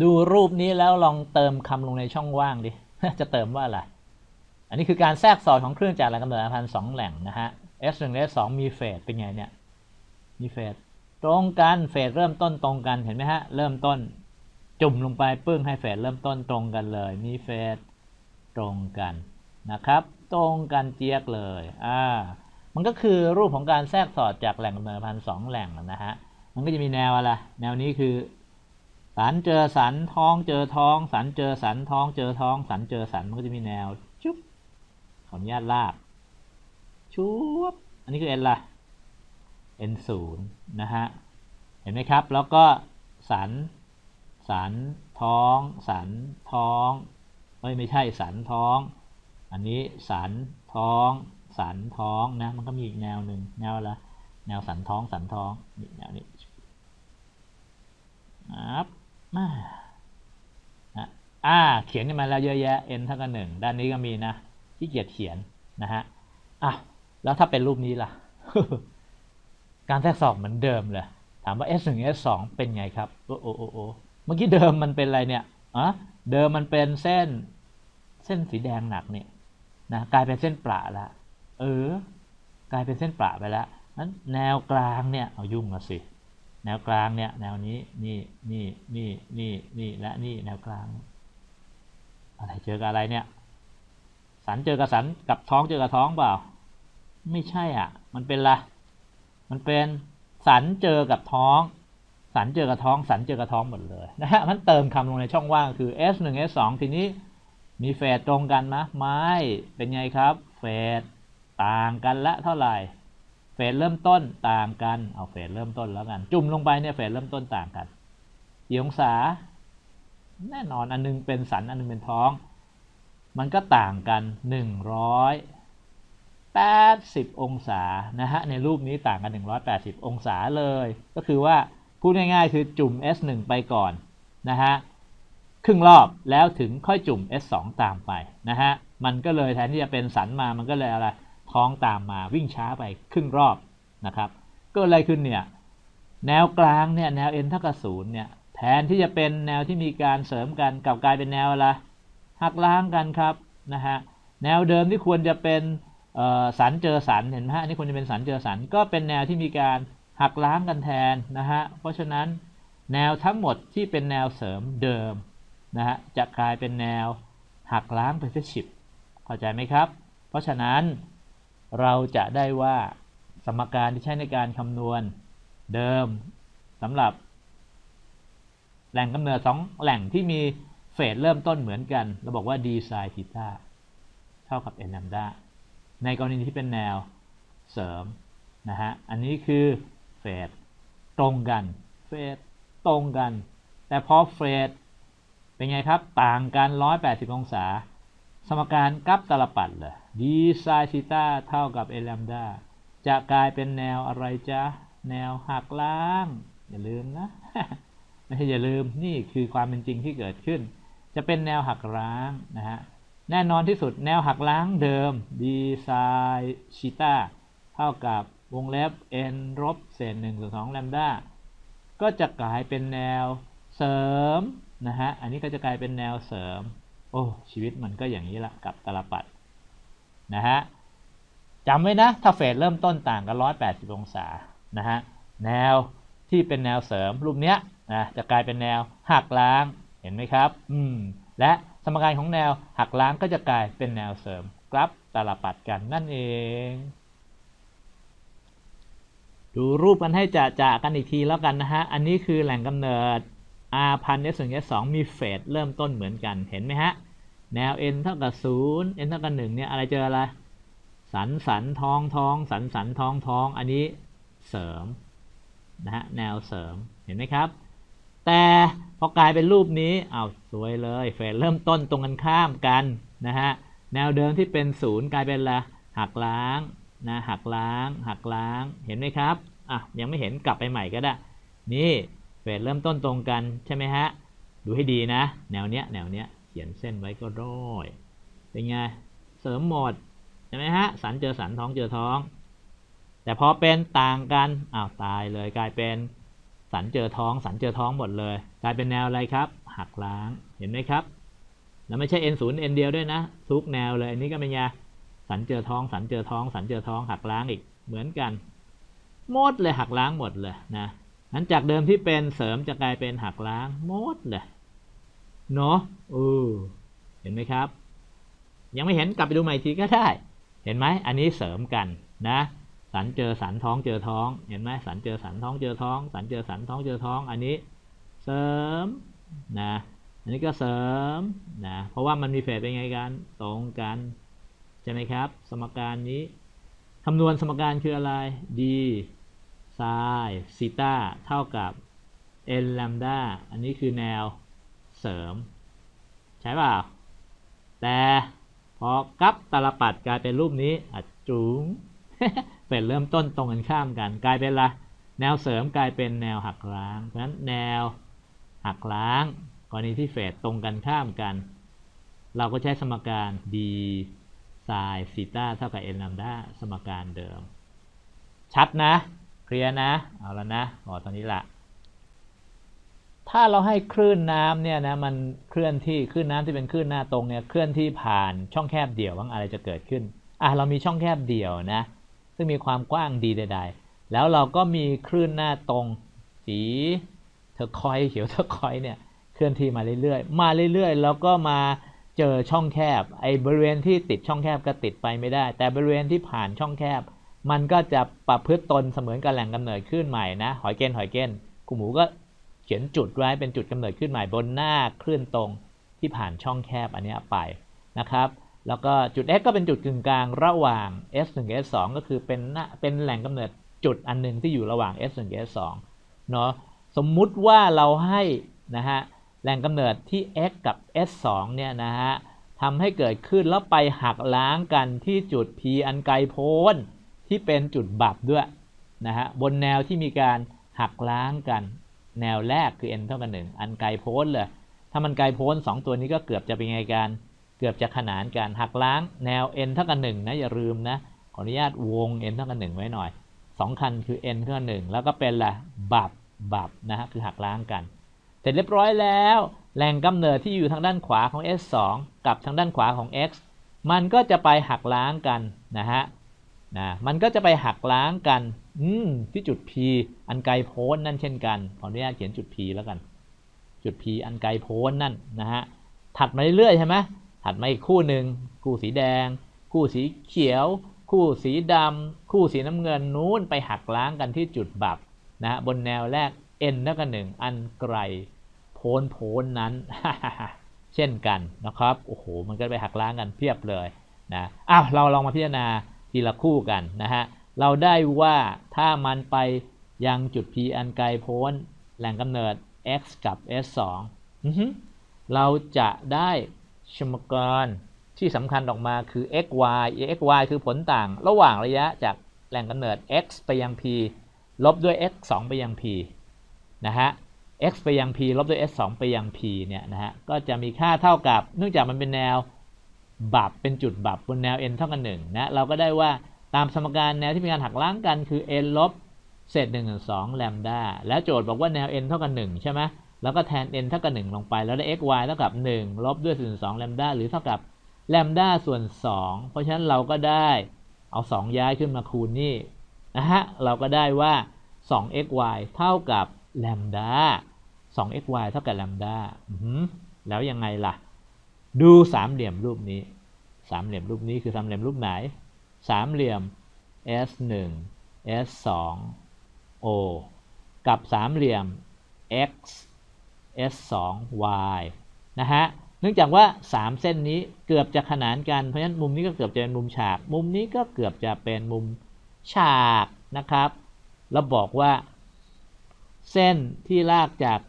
ดูรูปนี้แล้วลองเติมคำลงในช่องว่างดิ จะเติมว่าอะไร อันนี้คือการแทรกสอดของเครื่องจักรแรงกำเนิดอาคารสองแหล่งนะฮะ S1 S2 มีเฟสเป็นไงเนี่ย มีเฟสตรงกันเฟสเริ่มต้นตรงกันเห็นไหมฮะ เริ่มต้นจุ่มลงไปปึ้งให้เฟสเริ่มต้นตรงกันเลย มีเฟสตรงกันนะครับ ตรงกันเจี๊ยกเลย อ่า มันก็คือรูปของการแทรกสอดจากแหล่งกำเนิดพันสองแหล่งนะฮะ มันก็จะมีแนวอะไร แนวนี้คือ สันเจอสันท้องเจอท้อง สันเจอสันท้องเจอท้อง สันเจอสันมันก็จะมีแนวชุบขออนุญาตลากชุบอันนี้คือเอ็นละ n ศูนย์นะฮะเห็นไหมครับ แล้วก็สัน สันท้อง สันท้องเอ้ยไม่ใช่สันท้อง อันนี้สันท้อง สันท้องนะมันก็มีอีกแนวหนึ่งแนวละแนวสันท้องสันท้องนี่แนวนี้ครับ อ่าเขียนกันมาแล้วเยอะแยะ n เท่ากับหนึ่งด้านนี้ก็มีนะที่เกียจเขียนนะฮะอะแล้วถ้าเป็นรูปนี้ล่ะ การแทรกสอบเหมือนเดิมเลยถามว่า S1 S2 เป็นไงครับโอ้โอ้โอ้โอ้เมื่อกี้เดิมมันเป็นอะไรเนี่ยอะเดิมมันเป็นเส้นเส้นสีแดงหนักเนี่ยนะกลายเป็นเส้นประละเออ กลายเป็นเส้นประไปแล้วนั้นแนวกลางเนี่ยเอายุ่งละสิ แนวกลางเนี่ยแนวนี้นี่นี่นี่นี่นี่และนี่แนวกลาง อะไรเจอกับอะไรเนี่ยสันเจอกับสันกับท้องเจอกับท้องเปล่า ไม่ใช่อะ มันเป็นละมันเป็นสันเจอกับท้อง สันเจอกับท้อง สันเจอกับท้องหมดเลยนะฮะมันเติมคำลงในช่องว่างคือ s 1 s 2ทีนี้มีเฟสตรงกันไหมไม่เป็นไงครับ เฟสต่างกันละเท่าไหร่ สเริ่มต้นต่างกัน เอาเฟสเริ่มต้นแล้วกัน จุ่มลงไปเนี่ยเฟสเริ่มต้นต่างกันกี่องศา แน่นอนอันนึงเป็นสันอันนึงเป็นท้อง มันก็ต่างกัน 180 องศานะฮะในรูปนี้ต่างกัน 180 องศาเลย ก็คือว่าพูดง่ายๆคือจุ่ม S1 ไปก่อนนะฮะครึ่งรอบแล้วถึงค่อยจุ่ม S2 ตามไปนะฮะมันก็เลยแทนที่จะเป็นสันมามันก็เลยอะไร ท้องตามมาวิ่งช้าไปครึ่งรอบนะครับก็อะไรขึ้นเนี่ยแนวกลางเนี่ยแนว n เท่ากับศูนย์เนี่ยแทนที่จะเป็นแนวที่มีการเสริมกันกลับกลายเป็นแนวอะไรหักล้างกันครับนะฮะแนวเดิมที่ควรจะเป็นสันเจอสันเห็นไหมฮะนี่ควรจะเป็นสันเจอสันก็เป็นแนวที่มีการหักล้างกันแทนนะฮะเพราะฉะนั้นแนวทั้งหมดที่เป็นแนวเสริมเดิมนะฮะจะกลายเป็นแนวหักล้างไปเสียฉิบเข้าใจไหมครับ เพราะฉะนั้น เราจะได้ว่าสมการที่ใช้ในการคำนวณเดิมสำหรับแหล่งกำเนิดสองแหล่งที่มีเฟสเริ่มต้นเหมือนกัน เราบอกว่า d ไซน์ทีาเท่ากับ n แลมดาในกรณีที่เป็นแนวเสริมนะฮะ อันนี้คือเฟสตรงกัน เฟสตรงกัน แต่พอเฟสเป็นไงครับ ต่างกัน 180 องศา สมการกับตลปัดเลยดีไซน์ซิต้าเท่ากับเอลัมดาจะกลายเป็นแนวอะไรจ๊ะ แนวหักล้าง อย่าลืมนะ ไม่ใช่อย่าลืมนี่คือความเป็นจริงที่เกิดขึ้น จะเป็นแนวหักล้างนะฮะแน่นอนที่สุดแนวหักล้างเดิม d ไซชิต้าเท่ากับวงเล็บ n ลบเศษ1ส่วน2แลมดาก็จะกลายเป็นแนวเสริมนะฮะ อันนี้ก็จะกลายเป็นแนวเสริม โอ้ชีวิตมันก็อย่างนี้ละกับตลปัดนะฮะจำไว้นะ ถ้าเฟสเริ่มต้นต่างกัน 180 องศานะฮะแนวที่เป็นแนวเสริมรูปเนี้ยนะจะกลายเป็นแนวหักล้างเห็นไหมครับอืมและสมการของแนวหักล้างก็จะกลายเป็นแนวเสริมกราฟตลปัดกันนั่นเอง ดูรูปกันให้จะจะกันอีกทีแล้วกันนะฮะ อันนี้คือแหล่งกำเนิด r พัน s 1 s 2มีเฟสเริ่มต้นเหมือนกันเห็นไหมฮะ แนว n เท่ากับ 0 n เท่ากับ1เนี่ยอะไรเจออะไร สันสันทองทอง สันสันทองทองอันนี้เสริมนะฮะแนวเสริมเห็นไหมครับ แต่พอกลายเป็นรูปนี้เอา้าสวยเลยเฟสเริ่มต้นตรงกันข้ามกันนะฮะแนวเดิมที่เป็นศูนย์กลายเป็นละหักล้างนะหักล้าง หักล้างเห็นไหมครับอะยังไม่เห็นกลับไปใหม่ก็ได้ นี่ เฟสเริ่มต้นตรงกันใช่ไหมฮะ ดูให้ดีนะ แนวเนี้ยแนวเนี้ยเขียนเส้นไว้ก็ได้เป็นไง เสริมหมดใช่ไหมฮะ สันเจอสันท้องเจอท้อง แต่พอเป็นต่างกันอ้าวตายเลยกลายเป็นสันเจอท้อง สันเจอท้องหมดเลย กลายเป็นแนวอะไรครับ หักล้างเห็นไหมครับแล้วไม่ใช่ n 0 n เดียวด้วยนะทุกแนวเลยอันนี้ก็เป็นไงสันเจอท้อง สันเจอท้อง สันเจอท้องหักล้างอีกเหมือนกันหมดเลยหักล้างหมดเลยนะ นั้นจากเดิมที่เป็นเสริมจะกลายเป็นหักล้างหมดเลยเนาะเออเห็นไหมครับ ยังไม่เห็นกลับไปดูใหม่ทีก็ได้ เห็นไหมอันนี้เสริมกันนะสันเจอสันท้องเจอท้อง เห็นไหมสันเจอสันท้องเจอท้อง สันเจอสันท้องเจอท้อง อันนี้เสริมนะอันนี้ก็เสริมนะเพราะว่ามันมีเฟสเป็นไงกันตรงกันใช่ไหมครับ สมการนี้คำนวณสมการคืออะไร d ไซน์ซีตาเท่ากับ n แลมดาอันนี้คือแนวเสริม ใช่เปล่า แต่พอกับตาลปัดกลายเป็นรูปนี้อัดจุงเป็นเริ่มต้นตรงกันข้ามกัน กลายเป็นละแนวเสริมกลายเป็นแนวหักล้างเพราะฉะนั้นแนวหักล้าง กรณีที่เฟสตรงกันข้ามกัน เราก็ใช้สมการ d ไซน์ซีตาเท่ากับ n ลัมดาสมการเดิม ชัดนะ ลียร์นะ เอาแล้วนะอ๋อตอนนี้ละถ้าเราให้คลื่นน้ำเนี่ยนะมันเคลื่อนที่คลื่นน้ำที่เป็นคลื่นหน้าตรงเนี่ยเคลื่อนที่ผ่านช่องแคบเดี่ยวบ้างอะไรจะเกิดขึ้นอะเรามีช่องแคบเดี่ยวนะ ซึ่งมีความกว้างดีใดๆ แล้วเราก็มีคลื่นหน้าตรงสีเทอคอยเขียวเทอคอยเนี่ยเคลื่อนที่มาเรื่อยๆ มาเรื่อยๆ แล้วก็มาเจอช่องแคบไอ้บริเวณที่ติดช่องแคบก็ติดไปไม่ได้ แต่บริเวณที่ผ่านช่องแคบ มันก็จะประพฤติตนเสมือนกับแหล่งกำเนิดคลื่นใหม่นะ หอยเกนหอยเกนกูหมูก็เขียนจุดไว้เป็นจุดกำเนิดคลื่นใหม่บนหน้าคลื่นตรงที่ผ่านช่องแคบอันนี้ไปนะครับ แล้วก็จุด x ก็เป็นจุดกึ่งกลางระหว่าง s 1กับ s 2ก็คือเป็นเป็นแหล่งกำเนิดจุดอันหนึ่งที่อยู่ระหว่าง s 1กับ s 2เนาะสมมุติว่าเราให้นะฮะแหล่งกำเนิดที่ x กับ s 2เนี่ยนะฮะทำให้เกิดขึ้นแล้วไปหักล้างกันที่จุด p อันไกลโพ้น ที่เป็นจุดบับด้วยนะฮะบนแนวที่มีการหักล้างกัน แนวแรกคือ n เท่ากับ1อันไกลโพ้นเลยถ้ามันไกลโพ้น 2 ตัวนี้ก็เกือบจะเป็นไงกันเกือบจะขนานกันหักล้างแนว n เท่ากับ1นะอย่าลืมนะขออนุญาตวง n เท่ากับ1ไว้หน่อย 2 คันคือ n เท่ากับ1แล้วก็เป็นละบับบับนะฮะคือหักล้างกัน เสร็จเรียบร้อยแล้วแหล่งกำเนิดที่อยู่ทางด้านขวาของ s 2กับทางด้านขวาของ x มันก็จะไปหักล้างกันนะฮะ นะมันก็จะไปหักล้างกันที่จุด p อันไกลโพ้นนั่นเช่นกันขออนุญาตเขียนจุด p แล้วกัน จุด p อันไกลโพ้นนั่นนะฮะถัดมาเรื่อยๆใช่ไหมถัดมาอีกคู่หนึ่งคู่สีแดง คู่สีเขียว คู่สีดำคู่สีน้ำเงินนู้นไปหักล้างกันที่จุดบับนะบนแนวแรก n เท่ากับหนึ่งอันไกลโพ้นโพ้นนั้น เช่นกันนะครับโอ้โหมันก็ไปหักล้างกันเพียบเลยนะอ้าวเราลองมาพิจารณา ทีละคู่กันนะฮะ เราได้ว่าถ้ามันไปยังจุด p อันไกลโพ้นแหล่งกำเนิด x กับ s 2เราจะได้สมการที่สำคัญออกมาคือ x y x y คือผลต่างระหว่างระยะจากแหล่งกำเนิด x ไปยัง p ลบด้วย x 2 ไปยัง p นะฮะ x ไปยัง p ลบด้วย s 2 ไปยัง p เนี่ยนะฮะ ก็จะมีค่าเท่ากับ เนื่องจากมันเป็นแนว บับเป็นจุดบับบนแนว n เท่ากับ1นะเราก็ได้ว่าตามสมการแนวที่มีการหักล้างกันคือ n ลบเศษ1ส่วน2แลมดาแล้วโจทย์บอกว่าแนว n เท่ากับ1ใช่ไหมแล้วก็แทน n เท่ากับ 1 ลงไป แล้วได้ x y เท่ากับ 1 ลบด้วยส่วน2แลมดาหรือเท่ากับแลมดาส่วน 2 เพราะฉะนั้นเราก็ได้เอา 2 ย้ายขึ้นมาคูณนี่นะฮะเราก็ได้ว่า 2xy เท่ากับแลมดา 2xy เท่ากับแลมดาแล้วยังไงล่ะ ดูสามเหลี่ยมรูปนี้ สามเหลี่ยมรูปนี้คือสามเหลี่ยมรูปไหน สามเหลี่ยม s1 s2 o กับสามเหลี่ยม x s2 y นะฮะ เนื่องจากว่า 3 เส้นนี้เกือบจะขนานกัน เพราะฉะนั้นมุมนี้ก็เกือบจะเป็นมุมฉาก มุมนี้ก็เกือบจะเป็นมุมฉากนะครับ แล้วบอกว่า เส้นที่ลากจาก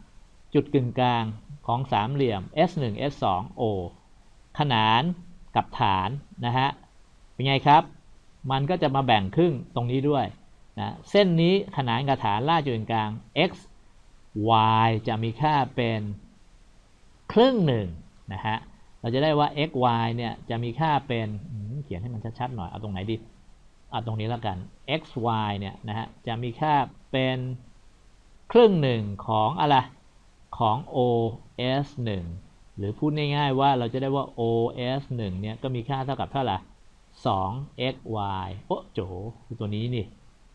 จุดกึ่งกลาง ของสามเหลี่ยม S1 S2 O ขนานกับฐานนะฮะเป็นไงครับ มันก็จะมาแบ่งครึ่งตรงนี้ด้วยนะเส้นนี้ขนานกับฐานล่าจุดกึ่งกลาง x y จะมีค่าเป็นครึ่งหนึ่งนะฮะเราจะได้ว่า x y เนี่ยจะมีค่าเป็นเขียนให้มันชัดๆหน่อยเอาตรงไหนดีเอาตรงนี้แล้วกัน x y เนี่ยนะฮะจะมีค่าเป็นครึ่งหนึ่งของอะไรของ o s 1หรือพูดง่ายๆว่าเราจะได้ว่า OS 1เนี่ยก็มีค่าเท่ากับเท่าไหร่ 2xy โอ้โจคือตัวนี้นี่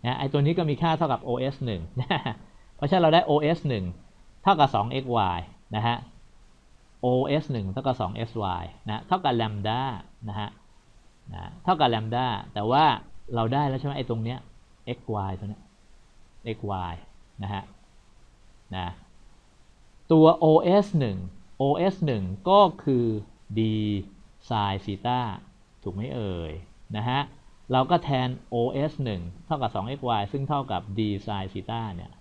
นะไอตัวนี้ก็มีค่าเท่ากับ OS 1นะเพราะฉะนั้นเราได้ OS 1เท่ากับ 2xy นะฮะ OS 1เท่ากับ 2sy นะเท่ากับ lambda นะฮะนะเท่ากับ lambda แต่ว่าเราได้แล้วใช่ไหมไอตรงเนี้ย xy ตัวเนี้ย xy นะฮะนะ ตัว OS 1 OS 1 ก็คือ d sin ซีตาถูกไหมเอ่ย นะฮะ เราก็แทน OS 1 เท่ากับ 2xy ซึ่งเท่ากับ d sin ซีตาเนี่ย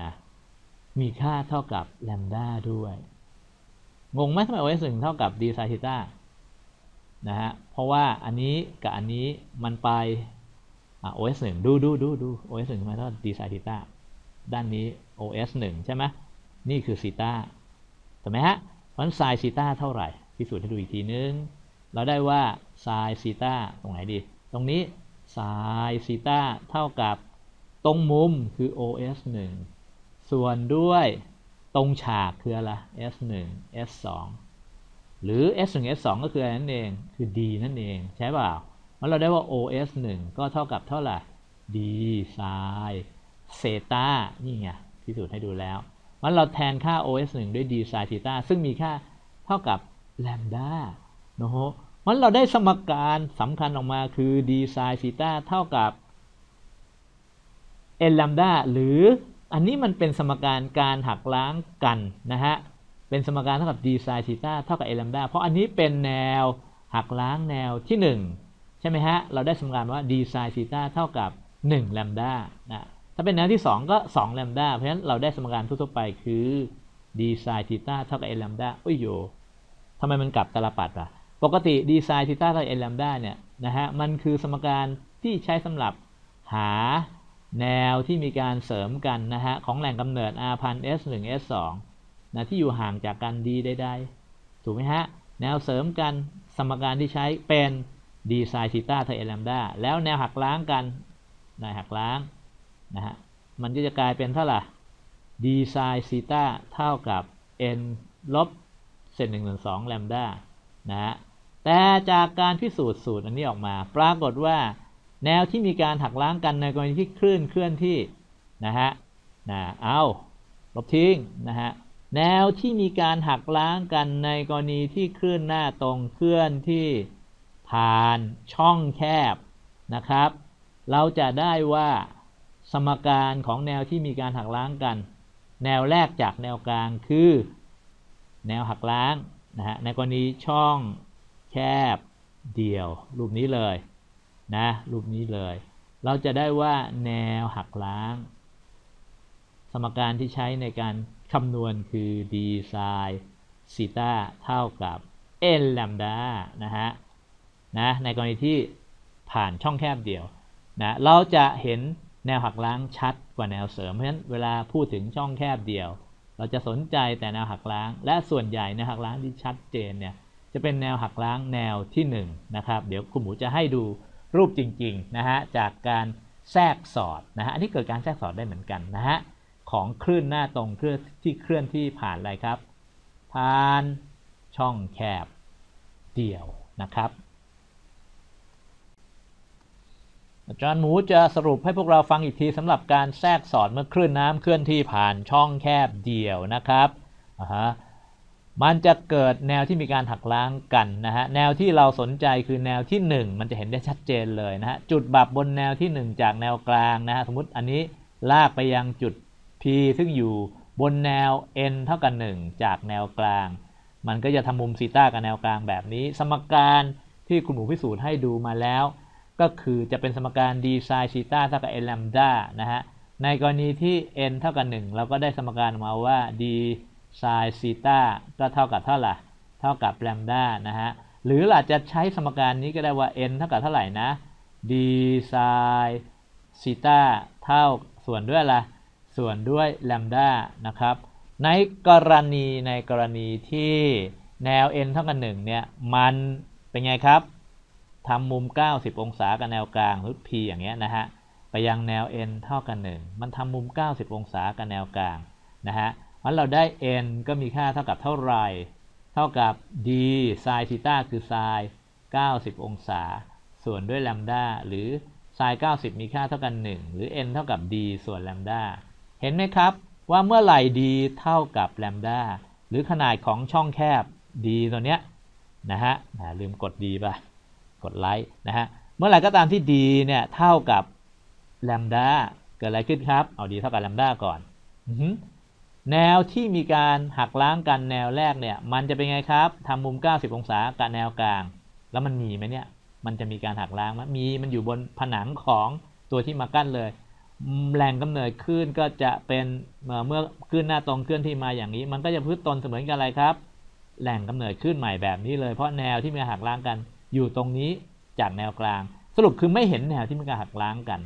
นะมีค่าเท่ากับ lambda ด้วย งงไหมทำไม OS 1 เท่ากับ d sin ซีตานะฮะ เพราะว่าอันนี้กับอันนี้มันไป OS 1 ดูดูดูดู OS 1ทำไมเท่า d sin ซีตาด้านนี้ OS 1 ใช่ไหม นี่คือซีตาถูกไหมฮะเพราะฉะนั้น sin ซีตาเท่าไหร่ พิสูจน์ให้ดูอีกทีนึง เราได้ว่า sin ซีตาตรงไหนดี ตรงนี้ sin ซีตาเท่ากับตรงมุมคือ OS 1 ส่วนด้วยตรงฉากคืออะไร S 1 S 2หรือ S 1 S 2ก็คืออะไรนั่นเอง คือ D นั่นเอง ใช่เปล่ามันเราได้ว่า OS 1 ก็เท่ากับเท่าไหร่ D sin เซตานี่ไงพิสูจน์ให้ดูแล้ว มันเราแทนค่า OS 1 ด้วย d sin ซีตาซึ่งมีค่าเท่ากับ lambda นะฮะมันเราได้สมการสำคัญออกมาคือ d sin ซีตาเท่ากับ n lambda หรืออันนี้มันเป็นสมการการหักล้างกันนะฮะ เป็นสมการเท่ากับ d sin ซีตาเท่ากับ n lambda เพราะอันนี้เป็นแนวหักล้างแนวที่ 1 ใช่ไหมฮะ เราได้สมการว่า d sin ซีตาเท่ากับ1 lambda นะ ถ้าเป็นแนวที่ 2 ก็2แลมดาเพราะฉะนั้นเราได้สมการทั่วไปคือ d sin ทีตาเท่ากับ n แลมดาโอ้ยโยทำไมมันกลับตลปัดอะ ปกติ d sin ทีตาเท่ากับ n แลมดาเนี่ยนะฮะมันคือสมการที่ใช้สำหรับหาแนวที่มีการเสริมกันนะฮะของแหล่งกำเนิด r พัน s 1 s 2นะที่อยู่ห่างจากกัน d ใดๆถูกไหมฮะ แนวเสริมกันสมการที่ใช้เป็น d sin ทีตาเท่ากับ n แลมดาแล้วแนวหักล้างกันนายหักล้าง นะฮะมันก็จะกลายเป็นเท่าไหร่ d sin ซีตาเท่ากับ n ลบเศษหนึ่งส่วนสองแลมดานะฮะแต่จากการพิสูจน์สูตรอันนี้ออกมา ปรากฏว่าแนวที่มีการหักล้างกันในกรณีที่คลื่นเคลื่อนที่นะฮะนะเอาลบทิ้งนะฮะแนวที่มีการหักล้างกันในกรณีที่คลื่นหน้าตรงเคลื่อนที่ผ่านช่องแคบนะครับ เราจะได้ว่า สมการของแนวที่มีการหักล้างกัน แนวแรกจากแนวกลางคือ แนวหักล้างนะฮะในกรณีช่องแคบเดี่ยว รูปนี้เลยนะรูปนี้เลย เราจะได้ว่าแนวหักล้าง สมการที่ใช้ในการคำนวณคือ d sin ซีตาเท่ากับ n แลมดานะฮะนะในกรณีที่ผ่านช่องแคบเดี่ยวนะเราจะเห็น แนวหักล้างชัดกว่าแนวเสริม เพราะฉะนั้นเวลาพูดถึงช่องแคบเดียว เราจะสนใจแต่แนวหักล้าง และส่วนใหญ่แนวหักล้างที่ชัดเจนเนี่ยจะเป็นแนวหักล้างแนวที่1นนะครับ เดี๋ยวคุณหมูจะให้ดูรูปจริงๆนะฮะจากการแทรกสอดนะฮะอันนี้เกิดการแทรกสอดได้เหมือนกันนะฮะของคลื่นหน้าตรงเคลื่อนที่เคลื่อนที่ผ่านอะไรครับ ผ่านช่องแคบเดี่ยวนะครับ อาจารย์หมูจะสรุปให้พวกเราฟังอีกทีสำหรับการแทรกสอดเมื่อคลื่นน้ำเคลื่อนที่ผ่านช่องแคบเดี่ยวนะครับอ่าฮะมันจะเกิดแนวที่มีการหักล้างกันนะฮะแนวที่เราสนใจคือแนวที่ 1 มันจะเห็นได้ชัดเจนเลยนะฮะจุดบับบนแนวที่ 1 จากแนวกลางนะฮะสมมติอันนี้ลากไปยังจุด P ซึ่งอยู่บนแนว n เท่ากับ1จากแนวกลาง มันก็จะทำมุมซีต้ากับแนวกลางแบบนี้ สมการที่คุณหมูพิสูจน์ให้ดูมาแล้ว ก็คือจะเป็นสมการ d sin ซีตาเท่ากับ n lambda นะฮะ ในกรณีที่ n เท่ากับ 1 เราก็ได้สมการมาว่า d sin ซีตาก็เท่ากับเท่าไหร่ เท่ากับ lambda นะฮะ หรือเราจะใช้สมการนี้ก็ได้ว่า n เท่ากับเท่าไหร่นะ d sin ซีตาเท่าส่วนด้วยอะไรส่วนด้วย lambda นะครับ ในกรณีในกรณีที่แนว n เท่ากับ1เนี่ย มันเป็นไงครับ ทำมุม 90 องศากับแนวกลางรือ P อย่างเงี้ยนะฮะไปยังแนว n เท่ากัน1มันทำมุม 90 องศากับแนวกลางนะฮะเพราะเราได้ n ก็มีค่าเท่ากับเท่าไหร่เท่ากับ d sin ธีตาคือ sin 90 องศา ส่วนด้วยแลมดาหรือ sin 90 มีค่าเท่ากัน 1 หรือ n เท่ากับ d ส่วนแลมดาเห็นไหมครับว่าเมื่อไหร่ d เท่ากับแลมดาหรือขนาดของช่องแคบ d ตัวเนี้ยนะฮะลืมกด d ป่ะ ดไลค์นะฮะเมื่อไหร่ก็ตามที่ d เนี่ยเท่ากับแลมดาเกิดอะไรขึ้นครับ เอา d เท่ากับแลมดาก่อนแนวที่มีการหักล้างกันแนวแรกเนี่ยมันจะเป็นไงครับทำมุม 90 องศากับแนวกลาง แล้วมันมีไหมเนี่ยมันจะมีการหักล้างไหมมีมันอยู่บนผนังของตัวที่มากั้นเลยแรงกำเนิดคลื่นก็จะเป็นเมื่อคลื่นหน้าตรงเคลื่อนที่มาอย่างนี้ มันก็จะพื้นตนเสมือนกันอะไรครับแหล่งกำเนิดคลื่นใหม่แบบนี้เลยเพราะแนวที่มีหักล้างกัน อยู่ตรงนี้จากแนวกลาง สรุปคือไม่เห็นแนวที่มีการหักล้างกัน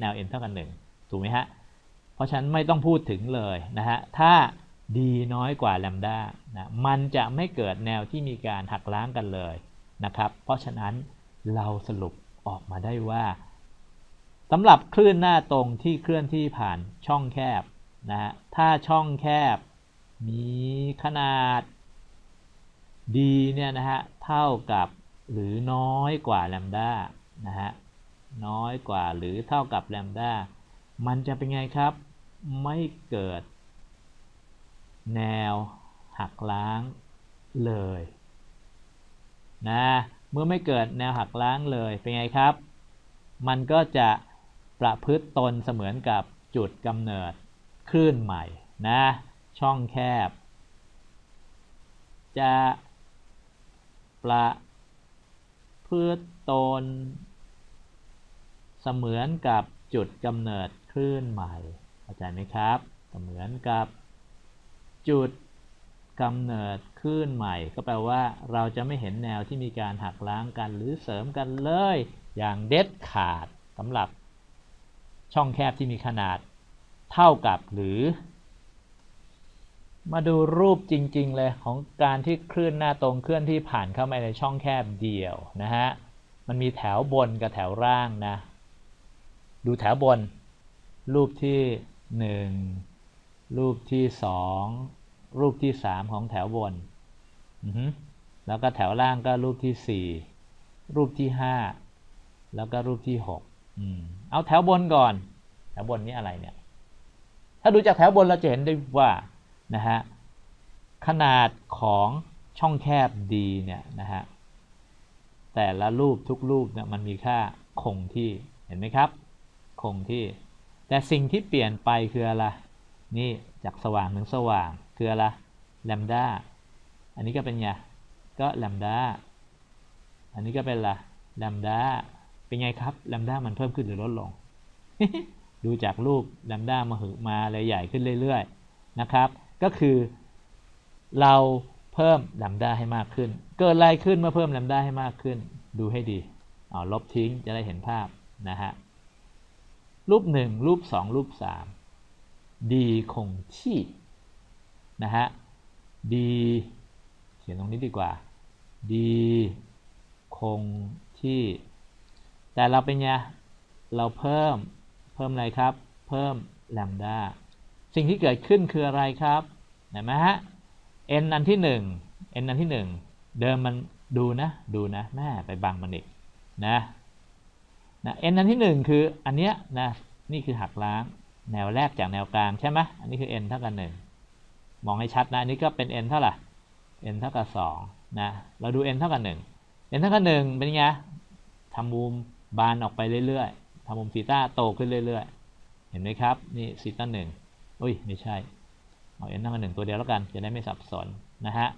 แนว n เท่ากัน 1 ถูกไหมฮะ เพราะฉะนั้นไม่ต้องพูดถึงเลยนะฮะ ถ้า d น้อยกว่าแลมดานะมันจะไม่เกิดแนวที่มีการหักล้างกันเลยนะครับ เพราะฉะนั้นเราสรุปออกมาได้ว่าสำหรับคลื่นหน้าตรงที่เคลื่อนที่ผ่านช่องแคบนะฮะ ถ้าช่องแคบมีขนาด d เนี่ยนะฮะ เท่ากับ หรือน้อยกว่าแลมดานะฮะน้อยกว่าหรือเท่ากับแลมดามันจะเป็นไงครับ ไม่เกิด แนวหักล้างเลยนะเมื่อไม่เกิดแนวหักล้างเลยเป็นไงครับ มันก็จะประพฤติตนเสมือนกับจุดกำเนิดคลื่นใหม่นะช่องแคบ จะประ พฤติตน เสมือนกับจุดกำเนิดคลื่นใหม่เข้าใจไหมครับ เสมือนกับจุดกำเนิดคลื่นใหม่ ก็แปลว่าเราจะไม่เห็นแนวที่มีการหักล้างกันหรือเสริมกันเลย อย่างเด็ดขาดสำหรับช่องแคบที่มีขนาดเท่ากับหรือ มาดูรูปจริง ๆ เลยของการที่คลื่นหน้าตรงเคลื่อนที่ผ่านเข้ามาในช่องแคบเดียวนะฮะ มันมีแถวบนกับแถวล่างนะ ดูแถวบน รูปที่ 1 รูปที่ 2 รูปที่ 3 ของแถวบน แล้วก็แถวล่างก็รูปที่ 4 รูปที่ 5 แล้วก็รูปที่6เอาแถวบนก่อน แถวบนนี้อะไรเนี่ย ถ้าดูจากแถวบนเราจะเห็นได้ว่า นะฮะขนาดของช่องแคบดีเนี่ยนะฮะแต่ละรูปทุกรูปเนี่ยมันมีค่าคงที่เห็นไหมครับ คงที่ แต่สิ่งที่เปลี่ยนไปคืออะไรนี่จากสว่างถึงสว่างคืออะไรแลมด้าอันนี้ก็เป็นไงก็แลมด้าอันนี้ก็เป็นละแลมด้าเป็นไงครับแลมด้ามันเพิ่มขึ้นหรือลดลง ดูจากรูปแลมด้ามาหือมาเลยใหญ่ขึ้นเรื่อยๆนะครับ ก็คือเราเพิ่มแลมด้าให้มากขึ้น เกิดอะไรขึ้นเมื่อเพิ่มแลมด้าให้มากขึ้น ดูให้ดีเอาลบทิ้งจะได้เห็นภาพนะฮะรูปหนึ่งรูปสองรูปสามดีคงที่นะฮะดีเขียนตรงนี้ดีกว่า ดีคงที่ แต่เราเป็นไงเราเพิ่มเพิ่มอะไรครับ เพิ่มแลมด้า สิ่งที่เกิดขึ้นคืออะไรครับเห็นไหมฮะ n อันที่หนึ่ง n อันที่หนึ่งเดิมมันดูนะดูนะแม่ไปบังมันอีกนะนะ n อันที่หนึ่งคืออันเนี้ยนะนี่คือหักล้างแนวแรกจากแนวกลางใช่ไหมอันนี้คือ n เท่ากับหนึ่งมองให้ชัดนะอันนี้ก็เป็น n เท่าไหร่ n เท่ากับสองนะเราดู n เท่ากับหนึ่ง n เท่ากับหนึ่งเป็นไงทำมุมบานออกไปเรื่อยๆทำมุมซีต้าโตขึ้นเรื่อยๆ เห็นไหมครับ นี่ซีต้าหนึ่ง อุ้ยไม่ใช่ เอาเอ็นนั่งมาหนึ่งตัวเดียวแล้วกัน จะได้ไม่สับสนนะฮะ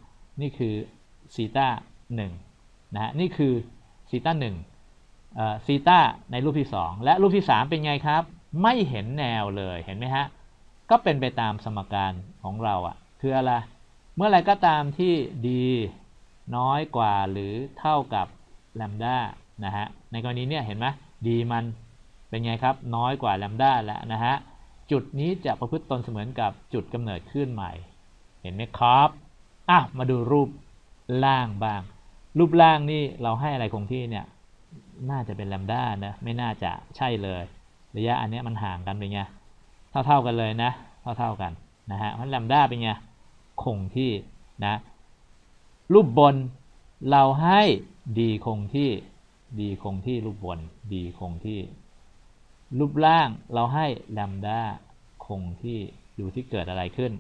นี่คือซีต้าหนึ่งนะฮะ นี่คือซีต้าหนึ่งซีต้าในรูปที่ 2 และรูปที่ 3 เป็นไงครับ ไม่เห็นแนวเลยเห็นไหมฮะ ก็เป็นไปตามสมการของเราอะ่ะ คืออะไร เมื่อไรก็ตามที่ d น้อยกว่าหรือเท่ากับแลมดานะฮะ ในกรณีเนี่ยเห็นไหมดีมันเป็นไงครับ น้อยกว่าแลมด้าแล้วนะฮะ จุดนี้จะประพฤติตนเสมือนกับจุดกำเนิดคลื่นใหม่ เห็นไหมครับอะมาดูรูปล่างบ้าง รูปล่างนี่เราให้อะไรคงที่เนี่ย น่าจะเป็นแลมด้านะ ไม่น่าจะใช่เลย ระยะอันนี้มันห่างกันเป็นไง เท่าๆกันเลยนะ เท่าๆกันนะฮะเพราะแลมด้าเป็นไง คงที่นะ รูปบนเราให้ดีคงที่ ดีคงที่รูปบน ดีคงที่ รูปล่างเราให้แลมด้าคงที่ดูที่เกิดอะไรขึ้น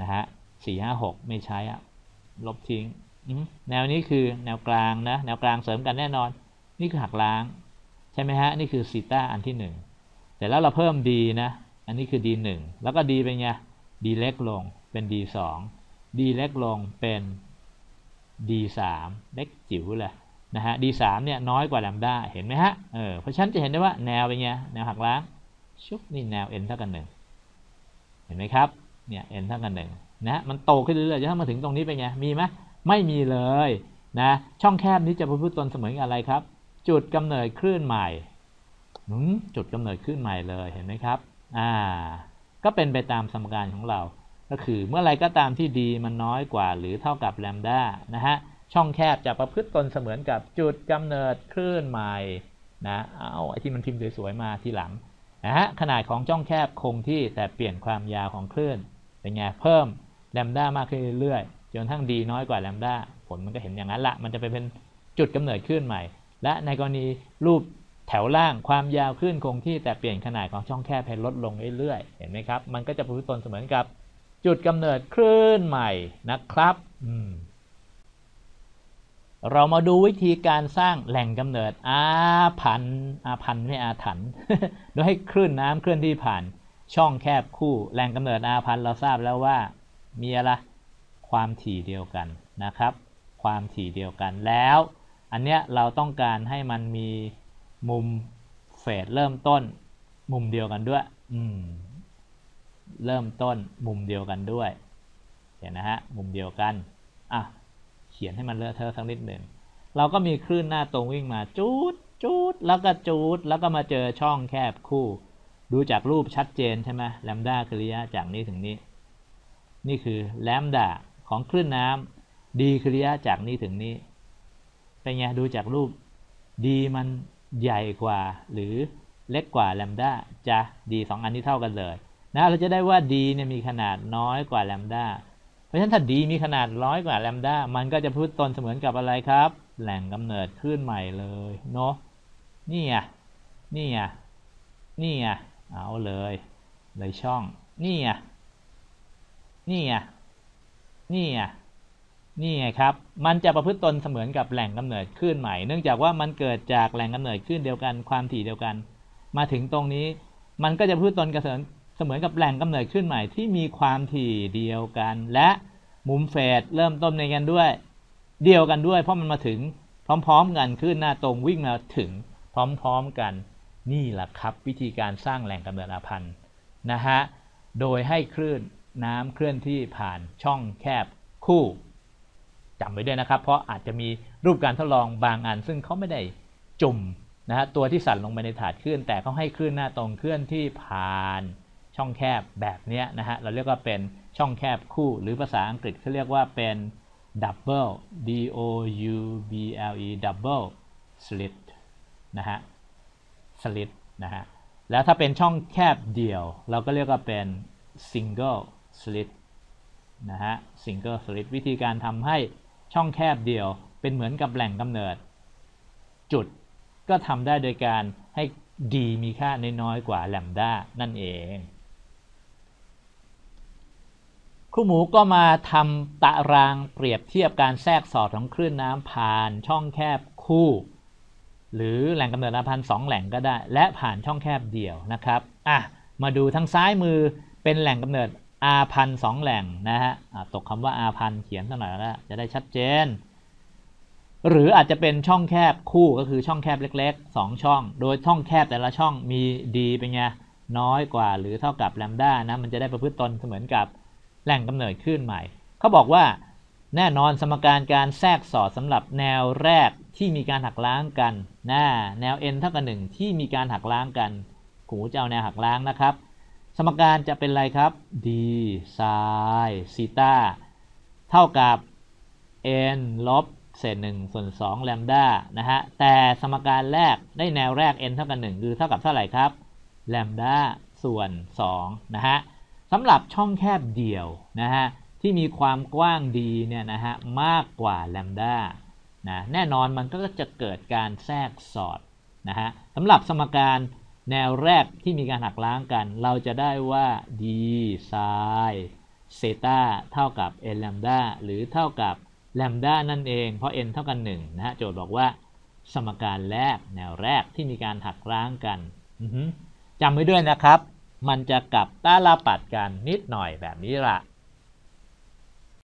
นะฮะสี่ห้าหกไม่ใช้อะลบทิ้งแนวนี้คือแนวกลางนะ แนวกลางเสริมกันแน่นอน นี่คือหักล้าง ใช่ไหมฮะ นี่คือซีต้าอันที่หนึ่งแต่แล้วเราเพิ่มดีนะ อันนี้คือดีหนึ่งแล้วก็ดีเป็นไงดีเล็กลงเป็นดีสองดีเล็กลงเป็น d3 เล็กจิ๋วเลย นะฮะ d3 เนี่ยน้อยกว่าแลมด้าเห็นไหมฮะเออเพราะฉะนั้นจะเห็นได้ว่าแนวเป็นไงแนวหักล้างชุบนี่แนว n เท่ากันหนึ่งเห็นไหมครับเนี่ย n เท่ากันหนึ่งนะมันโตขึ้นเรื่อยๆจนถ้ามาถึงตรงนี้เป็นไงมีไหมไม่มีเลยนะช่องแคบนี้จะพฤติตนเสมือนอะไรครับ จุดกำเนิดคลื่นใหม่จุดกำเนิดคลื่นใหม่เลยเห็นไหมครับอ่าก็เป็นไปตามสมการของเรา ก็คือเมื่อไรก็ตามที่ดีมันน้อยกว่าหรือเท่ากับแลมด้านะฮะ ช่องแคบจะประพฤติตนเสมือนกับจุดกำเนิดคลื่นใหม่นะเอาไอ้ที่มันพิมพ์สวยๆมาทีหลังนะฮะขนาดของช่องแคบคงที่แต่เปลี่ยนความยาวของคลื่นเป็นไงเพิ่มแลมด้ามากขึ้นเรื่อยๆจนทั้งดีน้อยกว่าแลมด้าผลมันก็เห็นอย่างนั้นละมันจะไปเป็นจุดกำเนิดคลื่นใหม่ และในกรณีรูปแถวล่างความยาวคลื่นคงที่แต่เปลี่ยนขนาดของช่องแคบให้ลดลงเรื่อยๆเห็นไหมครับ มันก็จะประพฤติตนเสมือนกับ จุดกำเนิดคลื่นใหม่นะครับ เรามาดูวิธีการสร้างแหล่งกำเนิดอาพันอาพันไม่อาถันโดยให้คลื่นน้ำเคลื่อนที่ผ่านช่องแคบคู่แหล่งกำเนิดอาพันเราทราบแล้วว่ามีอะไรความถี่เดียวกันนะครับ ความถี่เดียวกันแล้ว อันเนี้ยเราต้องการให้มันมีมุมเฟสเริ่มต้น มุมเดียวกันด้วยอืมเริ่มต้นมุมเดียวกันด้วยเห็นนะฮะมุมเดียวกันอะ เขียนให้มันเลอะเทอะสักนิดหนึ่งเราก็มีคลื่นหน้าตรงวิ่งมาจูดจูดแล้วก็จูดแล้วก็มาเจอช่องแคบคู่ ดูจากรูปชัดเจนใช่ไหมแลมดาคือระยะจากนี้ถึงนี้ นี่คือแลมด้าของคลื่นน้ำดีคือระยะจากนี้ถึงนี้เป็นไงดูจากรูปดีมันใหญ่กว่าหรือเล็กกว่าแลมด้าจะดีสองอันนี้เท่ากันเลยนะเราจะได้ว่า d เนี่ยมีขนาดน้อยกว่าแลมด้า เพราะฉะนั้นถ้า d มีขนาดน้อยกว่าแลมด้ามันก็จะพูดตนเสมือนกับอะไรครับ แหล่งกำเนิดคลื่นใหม่เลยเนาะนี่อะนี่อะนี่อะเอาเลย เลยช่อง นี่อะนี่อะนี่อะนี่ไงครับ มันจะประพฤติตนเสมือนกับแหล่งกำเนิดคลื่นใหม่ เนื่องจากว่ามันเกิดจากแหล่งกำเนิดคลื่นเดียวกัน ความถี่เดียวกัน มาถึงตรงนี้ มันก็จะพูดตนกระเสริญ เสมือนกับแหล่งกำเนิดขึ้นใหม่ที่มีความถี่เดียวกัน และมุมเฟสเริ่มต้นในกันด้วย เดียวกันด้วย เพราะมันมาถึงพร้อมๆกันขึ้นหน้าตรงวิ่งมาถึงพร้อมๆกันนี่แหละครับ วิธีการสร้างแหล่งกำเนิดอาพันธ์นะฮะโดยให้คลื่นน้ำเคลื่อนที่ผ่านช่องแคบคู่จำไว้ด้วยนะครับ เพราะอาจจะมีรูปการทดลองบางอัน ซึ่งเขาไม่ได้จุ่มนะฮะตัวที่สั่นลงไปในถาดคลื่นแต่เขาให้คลื่นหน้าตรงเคลื่อนที่ผ่าน ช่องแคบแบบนี้นะฮะ เราเรียกว่าเป็นช่องแคบคู่ หรือภาษาอังกฤษเขาเรียกว่าเป็น double d o u b l e double slit นะฮะ slit นะฮะ แล้วถ้าเป็นช่องแคบเดี่ยว เราก็เรียกว่าเป็น single slit นะฮะ single slit วิธีการทำให้ช่องแคบเดี่ยวเป็นเหมือนกับแหล่งกำเนิด จุดก็ทำได้โดยการให้ d มีค่าน้อยกว่าแลมด้านั่นเอง ครูหมูก็มาทำตารางเปรียบเทียบการแทรกสอดของคลื่นน้ำผ่านช่องแคบคู่ หรือแหล่งกำเนิดน้ำพันสองแหล่งก็ได้ และผ่านช่องแคบเดี่ยวนะครับอะมาดูทางซ้ายมือเป็นแหล่งกำเนิด R พันสองแหล่งนะฮะตกคำว่า R พันเขียนสักหน่อยแล้วจะได้ชัดเจน หรืออาจจะเป็นช่องแคบคู่ก็คือช่องแคบเล็กๆ 2 ช่อง โดยช่องแคบแต่ละช่องมีดีเป็นไงน้อยกว่าหรือเท่ากับแลมด้านะมันจะได้ประพฤติตนเสมือนกับ แหล่งกำเนิดคลื่นใหม่ เขาบอกว่าแน่นอนสมการการแทรกสอดสำหรับแนวแรกที่มีการหักล้างกันนะแนว n เท่ากับหนึ่งที่มีการหักล้างกันหูจะเอาแนวหักล้างนะครับ สมการจะเป็นอะไรครับ d ไซน์ซีตาเท่ากับ n ลบเศษหนึ่งส่วนสองแลมด้านะฮะ แต่สมการแรกได้แนวแรก n เท่ากับหนึ่งคือเท่ากับเท่าไหร่ครับแลมด้าส่วน2นะฮะ สำหรับช่องแคบเดียวนะฮะที่มีความกว้างดีเนี่ยนะฮะมากกว่าแลมดานะแน่นอนมันก็จะเกิดการแทรกสอดนะฮะสำหรับสมการแนวแรกที่มีการหักล้างกัน เราจะได้ว่า d ไซน์เซตาเท่ากับ n แลมดาหรือเท่ากับแลมดานั่นเอง เพราะ n เท่ากัน1นะฮะโจทย์บอกว่าสมการแรกแนวแรกที่มีการหักล้างกันจำไว้ด้วยนะครับ มันจะกลับต้าลาปัดกันนิดหน่อยแบบนี้ละ